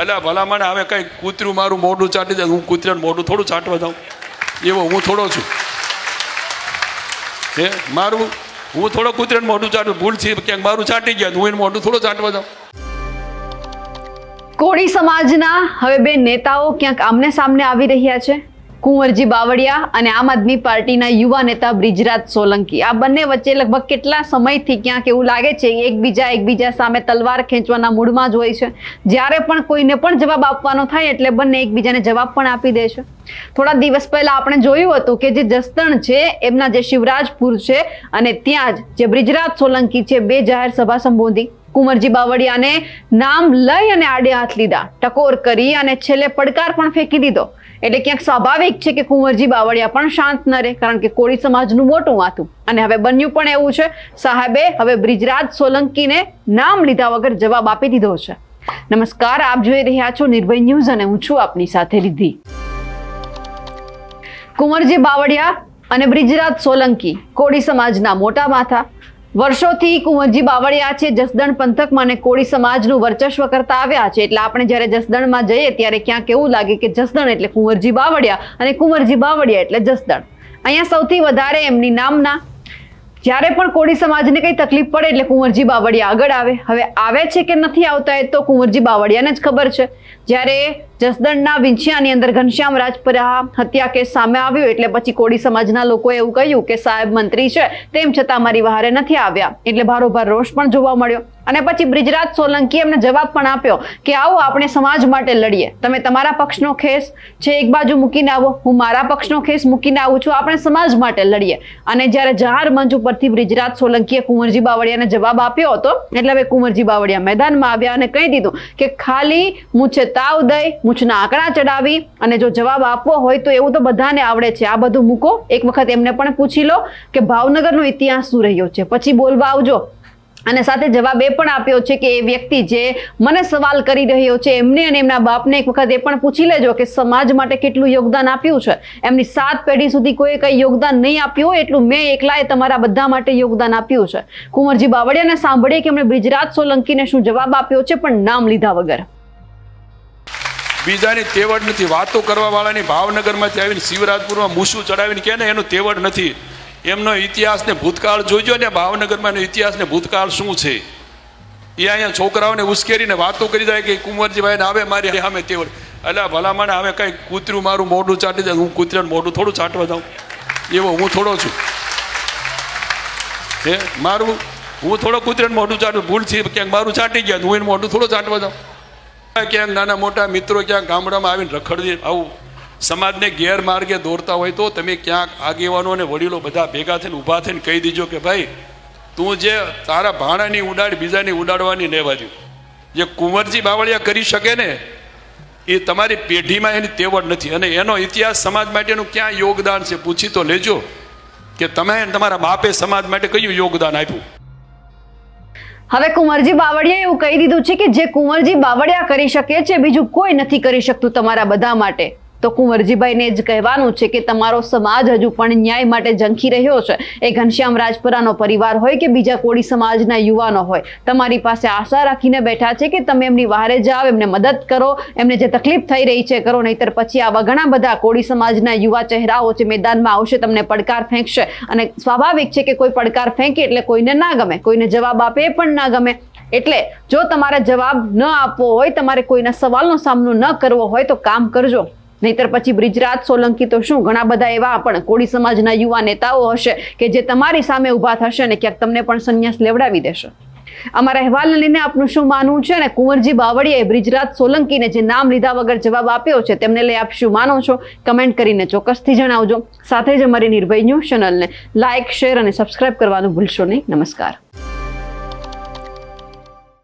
એટલે ભલામણ હવે કંઈ કૂતરું મારું મોઢું ચાટી દે, હું કૂતરાનું મોઢું થોડું ચાટવા જાઉં. એવો હું થોડો છું. હે, મારું, હું થોડો કૂતરાનું મોઢું ચાટું ભૂલથી ક્યાંક મારું ચાટી ગયા હું એનું મોઢું થોડું ચાટવા જાઉં. કોળી સમાજના હવે બે નેતાઓ ક્યાંક આમને સામને આવી રહ્યા છે? કુંવરજી બાવળિયા અને આમ આદમી પાર્ટીના યુવા નેતા બ્રિજરાજ સોલંકી. આ બંને વચ્ચે લગભગ કેટલા સમયથી ક્યાંક એવું લાગે છે, એકબીજા એકબીજા સામે તલવાર ખેંચવાના મૂડમાં જ હોય છે. જ્યારે પણ કોઈને પણ જવાબ આપવાનો થાય એટલે બંને એકબીજાને જવાબ પણ આપી દે છે. થોડા દિવસ પહેલા આપણે જોયું હતું કે જે જસદણ છે, એમના જે શિવરાજપુર છે અને ત્યાં જ જે બ્રિજરાજ સોલંકી છે, બે જાહેર સભા સંબોધી. કુંવરજી બાવળિયાને નામ લઈ અને આડે હાથ લીધા. ટકોર કરી અને છેલ્લે પડકાર પણ ફેંકી દીધો. એટલે ક્યાંક સ્વાભાવિક છે કે કુંવરજી બાવળિયા પણ શાંત ન રહે, કારણ કે કોળી સમાજનું મોટું વાતું. અને હવે બન્યું પણ એવું છે, સાહેબે હવે બ્રિજરાજ સોલંકીને નામ લીધા વગર જવાબ આપી દીધો છે. નમસ્કાર, આપ જોઈ રહ્યા છો નિર્ભય ન્યૂઝ અને હું છું આપની સાથે રિદ્ધિ. કુંવરજી બાવળિયા અને બ્રિજરાજ સોલંકી કોળી સમાજના મોટા માથા વર્ષોથી કુંવરજી બાવળિયા છે, જસદણ પંથકમાં અને કોળી સમાજનું વર્ચસ્વ કરતા આવ્યા છે. એટલે આપણે જ્યારે જસદણમાં જઈએ ત્યારે ક્યાંક એવું લાગે કે જસદણ એટલે કુંવરજી બાવળિયા અને કુંવરજી બાવળિયા એટલે જસદણ. અહીંયા સૌથી વધારે એમની નામના. જ્યારે પણ કોળી સમાજને કંઈ તકલીફ પડે એટલે કુંવરજી બાવળિયા આગળ આવે. હવે આવે છે કે નથી આવતા એ તો કુંવરજી બાવળિયાને જ ખબર છે. જ્યારે જસદણના વિંછિયાની અંદર ઘનશ્યામ રાજપરા હત્યા કેસ સામે આવ્યો એટલે પછી કોળી સમાજના લોકોએ એવું કહ્યું કે સાહેબ મંત્રી છે, તેમ છતાં મારી વહારે નથી આવ્યા. એટલે ભારોભાર રોષ પણ જોવા મળ્યો. અને પછી બ્રિજરાજ સોલંકી એમને જવાબ પણ આપ્યો કે આવો આપણે સમાજ માટે લડીએ. તમે તમારા પક્ષનો ખેસ છે એક બાજુ મૂકીને આવો. હું મારા પક્ષનો ખેસ મૂકીને આવું છું. આપણે સમાજ માટે લડીએ. અને જ્યારે જહાર મંચ ઉપરથી બ્રિજરાજ સોલંકીએ કુંવરજી બાવળિયાને જવાબ આપ્યો હતો, એટલે હવે કુંવરજી બાવળિયા મેદાનમાં આવ્યા અને કહી દીધું કે ખાલી મૂછે તાવ દઈ, મૂછના આંકડા ચડાવી અને જો જવાબ આપવો હોય તો એવું તો બધાને આવડે છે. આ બધું મૂકો. એક વખત એમને પણ પૂછી લો કે ભાવનગરનો ઇતિહાસ શું રહ્યો છે. પછી બોલવા આવજો. અને સાથે જવાબ એ પણ આપ્યો છે કે એ વ્યક્તિ જે મને સવાલ કરી રહ્યો છે, એમને અને એમના બાપને એક વખત એ પણ પૂછી લેજો કે સમાજ માટે કેટલું યોગદાન આપ્યું છે. એમની સાત પેઢી સુધી કોઈ કંઈ યોગદાન નહીં આપ્યું હોય એટલું મેં એકલાએ તમારા બધા માટે યોગદાન આપ્યું છે. કુંવરજી બાવળિયાને સાંભળીએ કે એમણે બ્રિજરાજ સોલંકીને શું જવાબ આપ્યો છે, પણ નામ લીધા વગર. બીજાની તેવડ નથી. વાતો કરવા વાળાની ભાવનગરમાંથી આવીને શિવરાજપુરમાં મૂસું ચડાવીને કહે ને, એનું તેવડ નથી. એમનો ઇતિહાસ ને ભૂતકાળ જોઈજો ને, ભાવનગરમાં એનો ઇતિહાસ ને ભૂતકાળ શું છે? એ અહીંયા છોકરાઓને ઉશ્કેરીને વાતો કરી જાય કે કુંવરજીભાઈને આવે મારી સામે તેવડ. એટલે ભલામણ, હવે કંઈ કૂતરું મારું મોઢું ચાટી દે, હું કૂતરાનું મોઢું થોડું ચાટવા જાઉં. એવો હું થોડો છું. હે, મારું, હું થોડો કૂતરાનું મોઢું ચાટું, ભૂલથી ક્યાંક મારું ચાટી ગયા હું એનું મોઢું થોડું ચાટવા જાઉં. ક્યાંક નાના મોટા મિત્રો ક્યાંક ગામડામાં આવીને રખડી આવું સમાજને ગેરમાર્ગે દોરતા હોય તો તમે ક્યાંક આગેવાનો અને વડીલો બધા ભેગા થઈને ઊભા થઈને કહી દીજો કે ભાઈ, તું જે તારા ભાણાની ઉડાડ બીજાની ઉડાડવાની નેવાજ્યું જે કુંવરજી બાવળિયા કરી શકે ને, એ તમારી પેઢીમાં એની તેવડ નથી. અને એનો ઇતિહાસ સમાજ માટેનું ક્યાં યોગદાન છે પૂછી તો લેજો કે તમે તમારા બાપે સમાજ માટે કયું યોગદાન આપ્યું? હવે કુંવરજી બાવળિયા એવું કહી દીધું છે કે જે કુંવરજી બાવળિયા કરી શકે છે, બીજું કોઈ નથી કરી શકતું તમારા બધા માટે. તો કુંવરજીભાઈને જ કહેવાનું છે કે તમારો સમાજ હજુ પણ ન્યાય માટે ઝંખી રહ્યો છે. એ ઘનશ્યામ રાજપરાનો પરિવાર હોય કે બીજા કોળી સમાજના યુવાનો હોય, તમારી પાસે આશા રાખીને બેઠા છે કે તમે એમની વહારે જાઓ, એમને મદદ કરો, એમને જે તકલીફ થઈ રહી છે કરો, નહીતર પછી આવા ઘણા બધા કોળી સમાજના યુવા ચહેરાઓ છે મેદાનમાં આવશે તમને પડકાર ફેંકશે. અને સ્વાભાવિક છે કે કોઈ પડકાર ફેંકે એટલે કોઈને ના ગમે, કોઈને જવાબ આપે પણ ના ગમે. એટલે જો તમારે જવાબ ન આપવો હોય, તમારે કોઈના સવાલનો સામનો ન કરવો હોય તો કામ કરજો. નહીતર પછી બ્રિજરાજ સોલંકી તો શું, ઘણા બધા એવા પણ કોળી સમાજના યુવા નેતાઓ હશે કે જે તમારી સામે ઊભા થશે અને ક્યાંક તમને પણ સંન્યાસ લેવડાવી દેશે. અમારા અહેવાલને લઈને આપનું શું માનવું છે અને કુંવરજી બાવળીએ બ્રિજરાજ સોલંકીને જે નામ લીધા વગર જવાબ આપ્યો છે, તેમને લઈ આપ શું માનો છો? કમેન્ટ કરીને ચોક્કસથી જણાવજો. સાથે જ અમારી નિર્ભય ન્યૂઝ ચેનલને લાઇક શેર અને સબસ્ક્રાઇબ કરવાનું ભૂલશો નહીં. નમસ્કાર.